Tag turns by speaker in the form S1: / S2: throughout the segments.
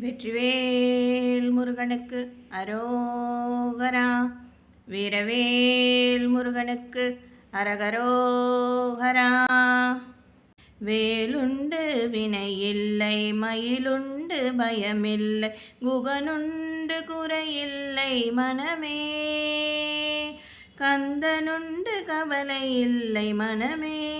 S1: வெற்றிவேல் முருகனுக்கு அரோகரா. வீரவேல் முருகனுக்கு அரகரோகரா. வேலுண்டு வினையில்லை மயிலுண்டு பயமில்லை குகனுண்டு குறையில்லை மனமே. கந்தனுண்டு கவலை இல்லை மனமே.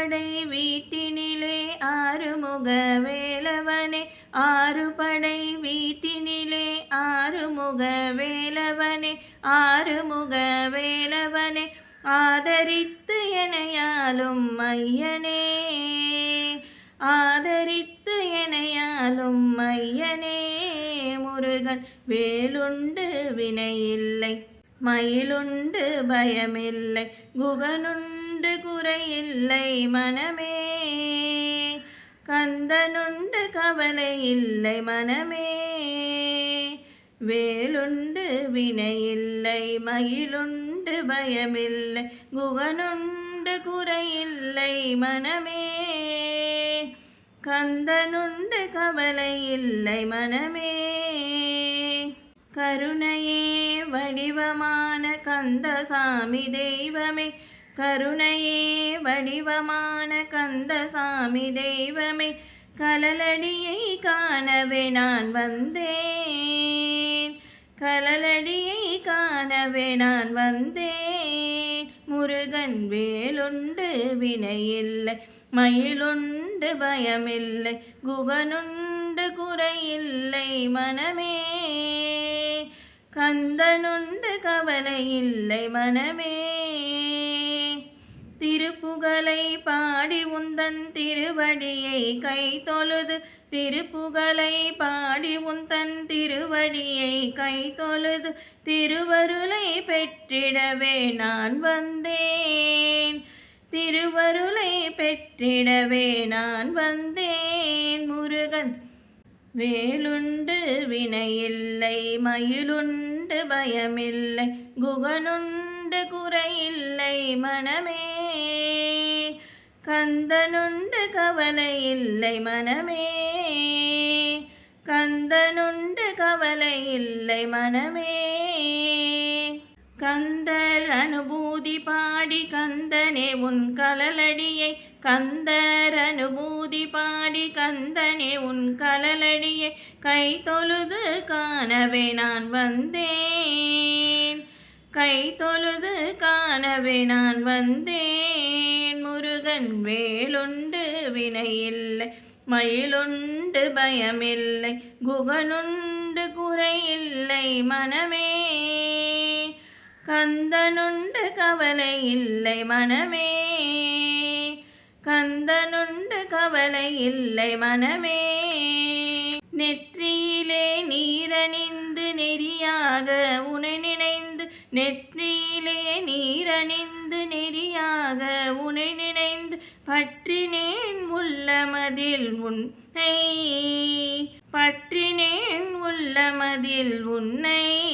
S1: படை வீட்டினிலே ஆறுமுக வேலவனே. ஆறு படை வீட்டினிலே ஆறுமுக வேலவனே. ஆறுமுக வேலவனே. ஆதரித்து எனையாலும் மையனே. ஆதரித்து எனையாலும் மையனே. முருகன் வேலுண்டு வினையில்லை. மயிலுண்டு பயமில்லை. குகனுண்டு குறையில்லை மனமே. கந்தனுண்டு கவலை இல்லை மனமே. வேலுண்டு வினையில்லை மயிலுண்டு பயமில்லை குகனுண்டு குறையில்லை மனமே. கந்தனுண்டு கவலை இல்லை மனமே. கருணையே வடிவமான கந்தசாமி தெய்வமே. கருணையே வடிவமான கந்தசாமி தெய்வமே கலலடியை காணவே நான் வந்தேன். கலலடியை காணவே நான் வந்தேன். முருகன் வேலுண்டு வினையில்லை மயிலுண்டு பயமில்லை குகனுண்டு குறையில்லை மனமே. கந்தனுண்டு கவலை இல்லை மனமே. திருப்புகழை பாடி உந்தன் திருவடியை கை தொழுது திருப்புகழை பாடி உந்தன் திருவடியை கை தொழுது திருவருளை பெற்றிடவே நான் வந்தேன். திருவருளை பெற்றிடவே நான் வந்தேன். முருகன் வேலுண்டு வினையில்லை மயிலுண்டு பயமில்லை குகனுண்டு குறையில்லை மனமே கந்தனுண்டு கவலை இல்லை மனமே. கந்தனுண்டு கவலை இல்லை மனமே. கந்தர் அனுபூதி பாடி கந்தனே உன் கலலடியை. கந்தர் அனுபூதி பாடி கந்தனே உன் கலலடியை. கை தொழுது காணவே நான் வந்தேன். கை தொழுது காணவே நான் வந்தேன். முருகன் வேலுண்டு வினையில்லை மயிலுண்டு பயமில்லை குகனுண்டு குறையில்லை மனமே. கந்தனுண்டு கவலை இல்லை மனமே. கந்தனுண்டு கவலை இல்லை மனமே. நெற்றியிலே நீரணிந்து நெறியாக உனை நினைந்து நெற்றியிலே நீரணிந்து நெறியாக உனை நினைந்து பற்றினேன் உள்ளமதில் உன்னை. பற்றினேன் உள்ளமதில் உன்னை.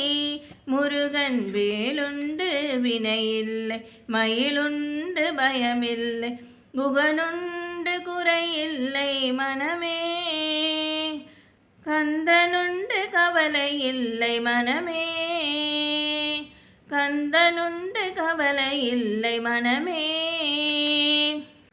S1: முருகன் வேலுண்டு வினையில்லை மயிலுண்டு பயமில்லை குகனுண்டு குறையில்லை மனமே. கந்தனுண்டு கவலை இல்லை மனமே. கந்தனுண்டு கவலை இல்லை மனமே.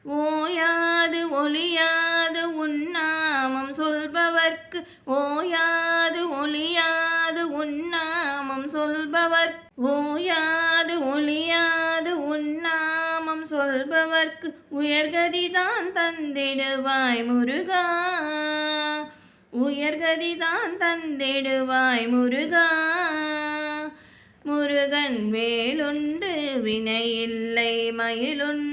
S1: ஓயாது ஒளியாது உன்னாமம் சொல்பவர்க்கு. ஓயாது ஒளியாது உன்னாமம் சொல்பவர் ஓயாது ஒளியாது உன்னாமம் சொல்பவர்க்கு. உயர்கதிதான் தந்திடுவாய் முருகா. உயர்கதிதான் தந்திடுவாய் முருகா. முருகன் வேலுண்டு வினையில்லை மயிலுண்டு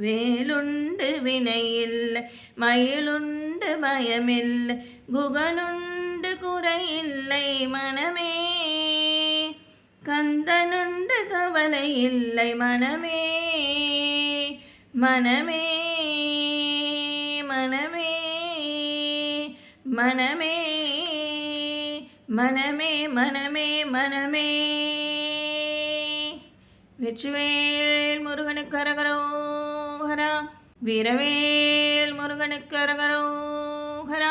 S1: வேலுண்டு வினையில்லை மயிலுண்டு பயமில்லை குகனுண்டு குறையில்லை மனமே. கந்தனுண்டு கவலை இல்லை மனமே. மனமே மனமே மனமே மனமே மனமே மனமே. வெற்றிவேல் முருகனுக்கு அரகரோகரா வீரவேல் முருகனுக்கு அரகரோகரா